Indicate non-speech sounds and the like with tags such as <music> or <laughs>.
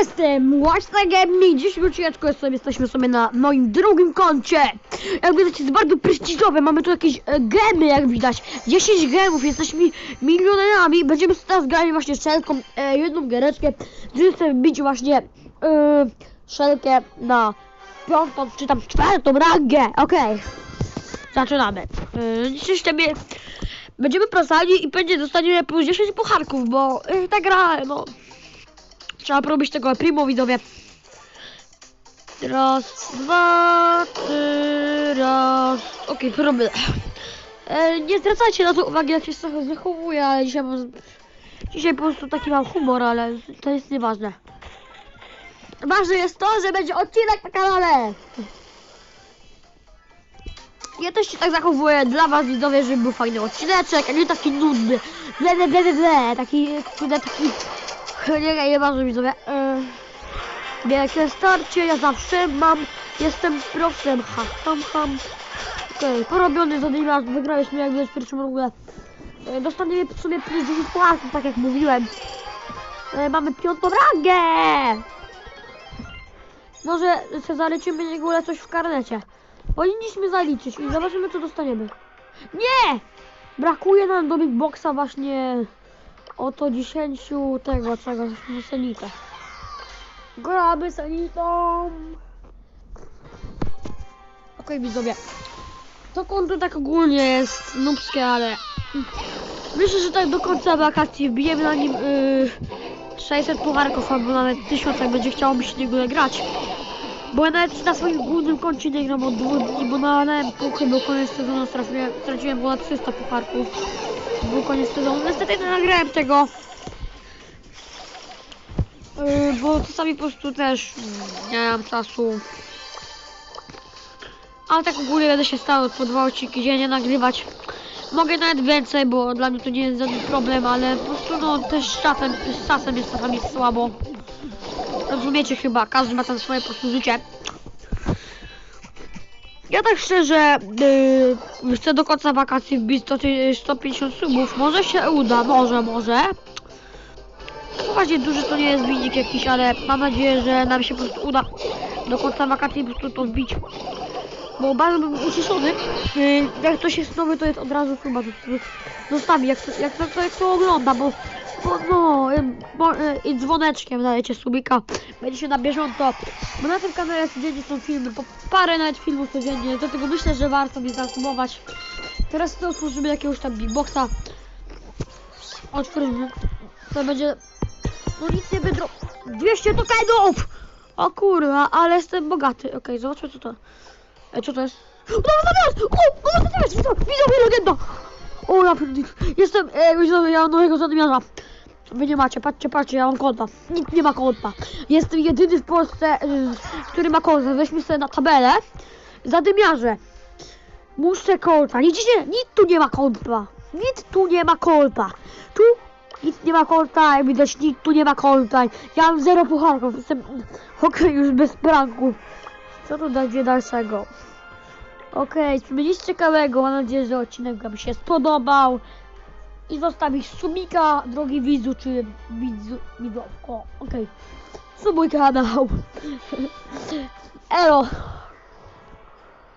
jestem właśnie Gaming. Dziś w odcinku sobie jesteśmy sobie na moim drugim koncie. Jak widać jest bardzo prestiżowe. Mamy tu jakieś e, gemy, jak widać. 10 gemów, jesteśmy milionerami. Będziemy teraz grali właśnie szelką e, jedną giereczkę. Gdzie chcę bić właśnie e, szelkę na piątą czy tam czwartą rangę. Okej. Zaczynamy. E, dzisiaj sobie będziemy prosali i będzie dostaniemy plus 10 pucharków, bo e, ta gra, no Trzeba porobić tego primo widzowie. Raz, dwa, trzy, raz. Okej, okay, E, nie zwracajcie na to uwagi, jak się trochę zachowuję, ale dzisiaj mam... Dzisiaj po prostu taki mam humor, ale to jest nieważne. Ważne jest to, że będzie odcinek na kanale. Ja też się tak zachowuję dla was widzowie, żeby był fajny odcineczek, a nie taki nudny. Ble, ble, ble, ble. Taki, kurde, taki... Nie, nie, nieważne widzowie. Yy, wielkie starcie, ja zawsze mam, jestem profem, ha, ham, ham. Okej, okay, porobiony za dymas, wygraliśmy jak widać w pierwszym rundzie. Yy, dostaniemy w sumie plus 10 płatów, tak jak mówiłem. Yy, mamy piątą rangę! Może se zalecimy ogóle coś w karnecie. Powinniśmy zaliczyć i zobaczymy co dostaniemy. Nie! Brakuje nam do Big Boxa właśnie oto 10 tego czegoś sanita. Gramy sanitą. Okej okay, widzowie. To konto tak ogólnie jest nubskie, ale myślę, że tak do końca wakacji wbijemy na nim yy, 600 pucharków albo nawet 1000 jak będzie chciało mi się niego grać. Bo ja nawet na swoim głównym koncie nie gram od dwóch dni, bo na LM puchy był koniec sezonu straciłem, straciłem ponad 300 pucharków. Był koniec sezonu. Niestety nie nagrałem tego. Yy, bo czasami po prostu też nie mam czasu. Ale tak ogólnie będę się stał po dwa odcinki dziennie nagrywać. Mogę nawet więcej, bo dla mnie to nie jest żaden problem, ale po prostu no też z czasem, z czasem jest czasami słabo. Rozumiecie chyba, każdy ma tam swoje po prostu życie. Ja tak szczerze yy, chcę do końca wakacji wbić 100, 150 subów. Może się uda, może, może. Właśnie duży to nie jest wynik jakiś, ale mam nadzieję, że nam się po prostu uda do końca wakacji po prostu to wbić. Bo bardzo bym ucieszony. Yy, jak ktoś jest nowy, to jest od razu chyba zostawi, jak, to- jak, to, jak to ogląda, bo, bo no, yy, bo, yy, i dzwoneczkiem dajecie subika, będzie się na bieżąco, bo na tym kanale codziennie są filmy, po parę nawet filmów codziennie, dlatego myślę, że warto mi zasumować. Teraz to otworzymy jakiegoś tam big boxa. Otworzymy. To będzie, no nic nie wydro... 200 tokenów! O kurwa, ale jestem bogaty. Okej, zobaczmy co to. Ej, co to jest? O, no to jest! O, no to jest! Widzę, widzę legenda! O, ja. Jestem, e, widzowie, ja mam nowego zadymiarza. Wy nie macie, patrzcie, patrzcie, ja mam konta. Nikt nie ma konta. Jestem jedyny w Polsce, y, który ma konta. Weźmy sobie na tabelę. Zadymiarze. Muszę konta. Nic, nie, nic tu nie ma konta. Nic tu nie ma konta. Tu nic nie ma konta, widać nikt tu nie ma konta. Ja mam zero pucharków, jestem okej już bez pranków. Co tu będzie dalszego? Okej, okay, nic ciekawego, mam nadzieję, że odcinek Wam się spodobał. I zostawić subika, drogi widzu, czy widzu, widzowko. Okej, okay. subuj kanał. <laughs> Elo.